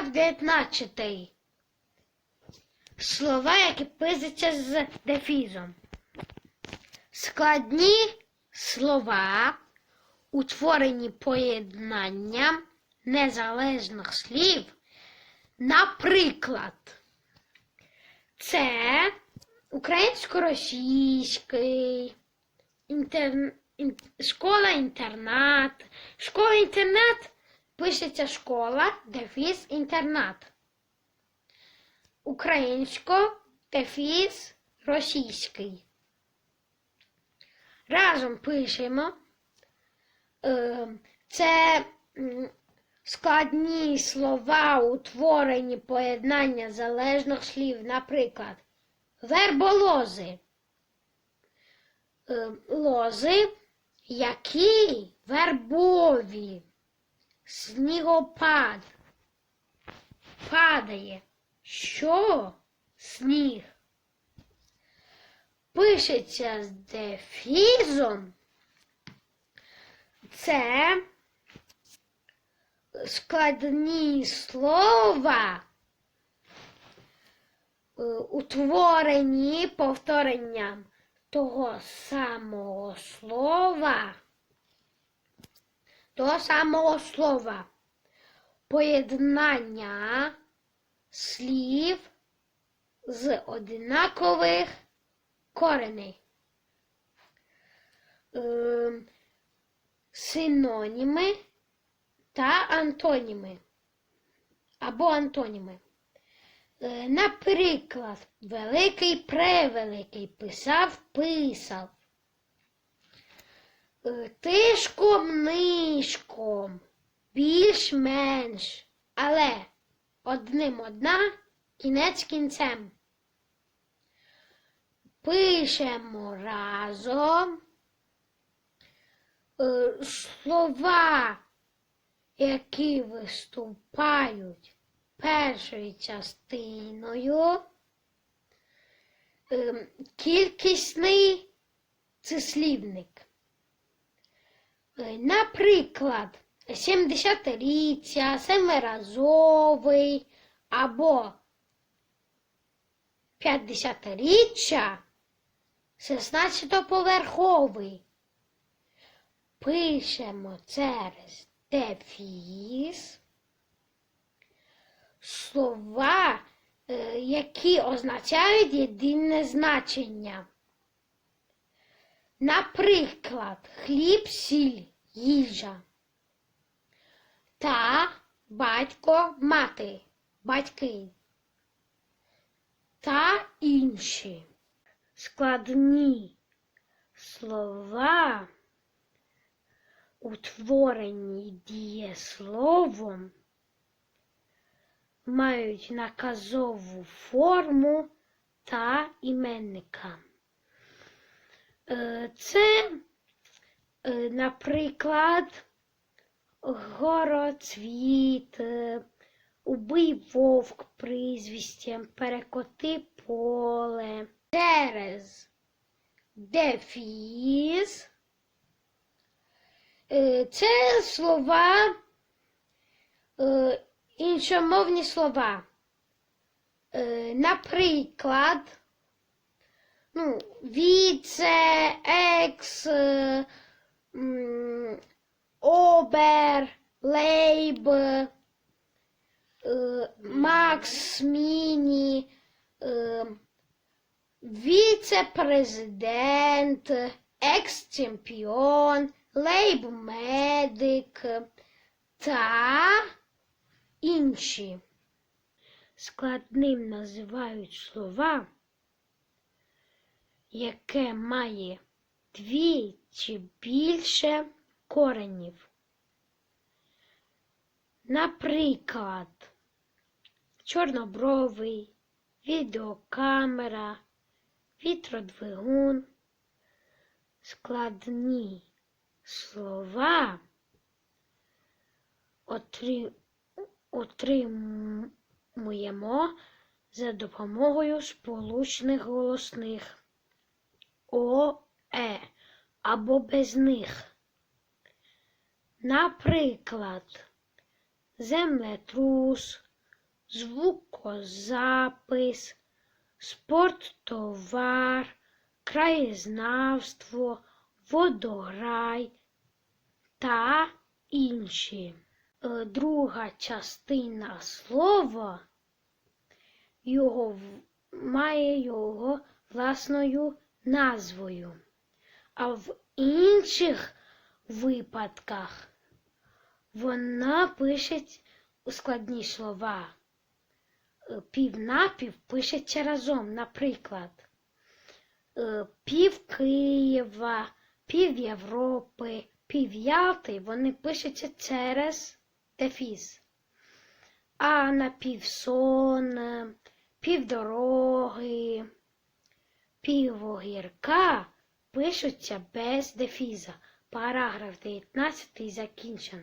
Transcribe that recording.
Параграф 19. Слова, які пишуться з дефізом. Складні слова, утворені поєднанням незалежних слів. Наприклад, це українсько-російський, інтер... ін- школа-інтернат. Школа-інтернат пишеться школа, дефіс, інтернат. Українсько, дефіс, російський. Разом пишемо. Е, Це складні слова, утворені поєднання залежних слів, наприклад, верболози. Е, Лози, які вербові, снігопад. Падає. Що? Сніг. Пишеться з дефізом. Це складні слова, е, утворені повторенням того самого слова, того самого слова, поєднання слів з одинакових кореней. Ем, синоніми та антоніми або антоніми. Е, Наприклад, великий превеликий писав писав. Е, Тишком нишком, більш-менш, але одним одна, кінець кінцем. Пишемо разом е, слова, які виступають першою частиною, е, кількісний числівник. Е, Наприклад, 70-річчя, семиразовий або 50-річчя, 16-поверховий. Пишемо через дефіс слова, е, які означають єдине значення. Наприклад, хліб, сіль, їжа. Та батько, мати, батьки. Та інші. Складні слова, утворені дієсловом, мають наказову форму та іменника. Е, Це, е, наприклад, гороцвіт, е, убий вовк прізвістям, перекоти поле. Через дефіс. Це слова, іншомовні слова. Наприклад, ну, віце, екс, обер, лейб, Макс, Міні, віце-президент, екс-чемпіон, лейб-медик та інші. Складним називають слова, яке має дві чи більше коренів. Наприклад, чорнобровий, відеокамера, вітродвигун, складні слова отримуємо за допомогою сполучних голосних О, Е або без них. Наприклад, землетрус, звукозапис, спорттовар, краєзнавство, водограй та інші. Е, Друга частина слова його має його власною назвою, а в інших випадках вона пише складні слова. Е, Пів-напів пишеться разом, наприклад, е, пів Києва, пів Європи, пів Ялти, вони пишуться через дефіс. А на півсон, півдороги, півогірка пишуться без дефіза. Параграф 19 закінчен.